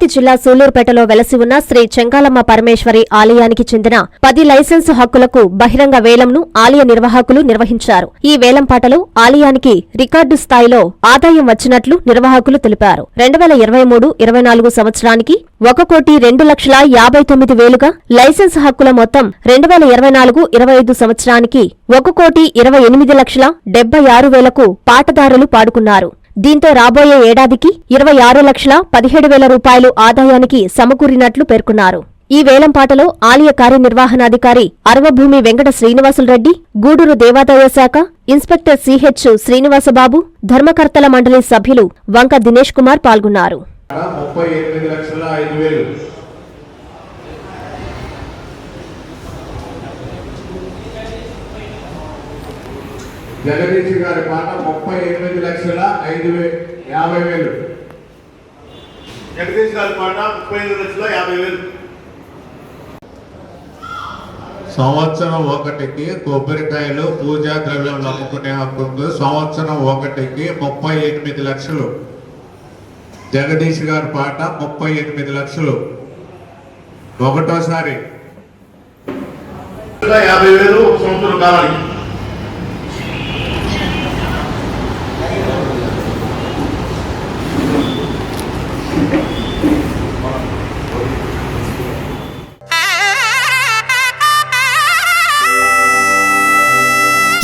తిరుపతి జిల్లా సూళ్ళూరుపేటలో వెలసి ఉన్న శ్రీ చెంగాలమ్మ పరమేశ్వరి ఆలయానికి చెందిన పది లైసెన్సు హక్కులకు బహిరంగ వేలంను ఆలయ నిర్వాహకులు నిర్వహించారు. ఈ వేలంపాటలో ఆలయానికి రికార్డు స్థాయిలో ఆదాయం వచ్చినట్లు నిర్వాహకులు తెలిపారు. రెండు వేల ఇరవై మూడు ఇరవై నాలుగు సంవత్సరానికి ఒక కోటి రెండు లక్షల యాభై తొమ్మిది వేలుగా లైసెన్స్ హక్కుల మొత్తం రెండు వేల ఇరవై నాలుగు ఇరవై ఐదు సంవత్సరానికి ఒక కోటి ఇరవై ఎనిమిది లక్షల డెబ్బై ఆరు వేలకు పాటదారులు పాడుకున్నారు. దీంతో రాబోయే ఏడాదికి ఇరవై ఆరు లక్షల పదిహేడు వేల రూపాయలు ఆదాయానికి సమకూరినట్లు పేర్కొన్నారు. ఈ వేలంపాటలో ఆలయ కార్యనిర్వహణాధికారి అరవభూమి వెంకట శ్రీనివాసులరెడ్డి గూడూరు దేవాదాయ శాఖ ఇన్స్పెక్టర్ సిహెచ్ శ్రీనివాసబాబు ధర్మకర్తల మండలి సభ్యులు వంక దినేష్ కుమార్ పాల్గొన్నారు ముప్పై ఎనిమిది లక్షల ఐదు వేలు జగదీష్ గారి పాట ముప్పై ఎనిమిది లక్షల ఐదు యాభై వేలు. జగదీష్ గారి పాట ముప్పై ఐదు లక్షల యాభై వేలు. సంవత్సరం ఒకటికి కొబ్బరికాయలు పూజా ద్రవ్యం నమ్ముకునే హక్కు. సంవత్సరం ఒకటికి ముప్పై ఎనిమిది లక్షలు. జగదీష్ గారి పాట ముప్పై ఎనిమిది లక్షలు. ఒకటోసారి. యాభై వేలు సంవత్సరం కాలానికి